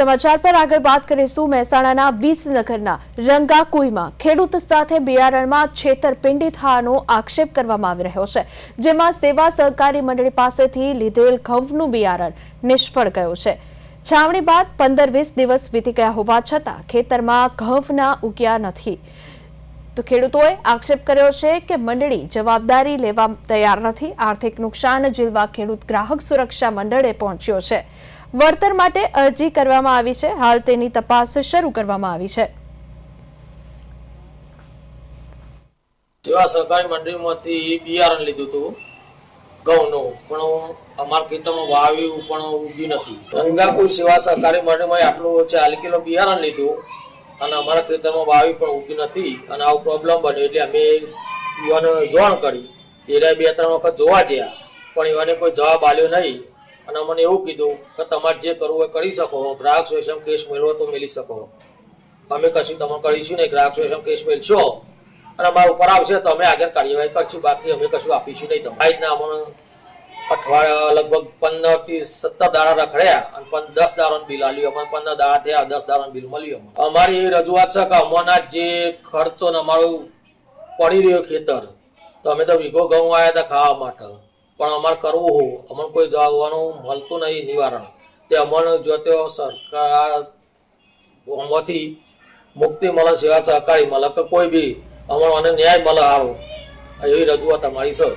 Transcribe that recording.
સમાચાર પર આગળ વાત કરીશું. મહેસાણાના વિસનગરના રંગાકુઈમાં ખેડૂત સાથે બિયારણમાં છેતરપિંડી થવાનો આક્ષેપ કરવામાં આવી રહ્યો છે, જેમાં સેવા સહકારી મંડળી પાસેથી લીધેલ ઘઉંનું બિયારણ નિષ્ફળ ગયું છે. છાવણી બાદ પંદર વીસ દિવસ વીતી ગયા હોવા છતાં ખેતરમાં ઘઉંના ઉગ્યા નથી. તો ખેડૂતોએ આક્ષેપ કર્યો છે કે મંડળી જવાબદારી લેવા તૈયાર નથી. આર્થિક નુકસાન ઝીલવા ખેડૂત ગ્રાહક સુરક્ષા મંડળે પહોંચ્યો છે. વળતર માટે અરજી કરવામાં આવી છે. હાલ તેની તપાસ શરૂ કરવામાં આવી છે. સેવા સહકારી મંડળીમાંથી બિયારણ લીધું હતું, ઘઉંનું. પણ અમારા ખેતરમાં વાવ્યું, પણ ઉગ્યું નથી. રંગાકુઈ સેવા સહકારી મંડળીમાં આટલું ચાલીસ કિલો બિયારણ લીધું અને અમારા ખેતરમાં વાવી પણ ઉગ્યું નથી. અને આવું પ્રોબ્લેમ બન્યો એટલે અમે યુવાને જોણ કરી. એને બે ત્રણ વખત જોવા ગયા, પણ યુવાને કોઈ જવાબ આપ્યો નહીં. અને મને એવું કીધું કે તમારે જે કરવું એ કરી શકો. ગ્રાહક શોષણ કેસ મેળવો તો મેળવી શકો. અમે કશું તમે કરીશું નહીં. ગ્રાહક શોષણ કેસ મેળશો. અને અમારા ઉપર આવશે તો અમે આગળ કાર્યવાહી કરશું. બાકી અમે કશું આપીશું નહીં તમારી. રીતના અમને અઠવાડિયા લગભગ પંદરથી સત્તર દાડા રખડ્યા અને પં- દસ દાડાનું બિલ આલ્યું અમારે પંદર દાડા થયા, દસ દાડાનું બિલ મળ્યું. અમારી એવી રજૂઆત છે કે અમારના જે ખર્ચો ને અમારું પડી રહ્યો ખેતર, તો અમે તો વીઘો ઘઉં આવ્યા હતા ખાવા માટે. પણ અમારે કરવું હોવું. અમને કોઈ જવાનું મળતું નહીં નિવારણ. તે અમને જો તેઓ સરકાર આમાંથી મુક્તિ મળે, સેવા સહકારી મળે, કે કોઈ બી અમારો અને ન્યાય મળે સારો, એવી રજૂઆત અમારી છે.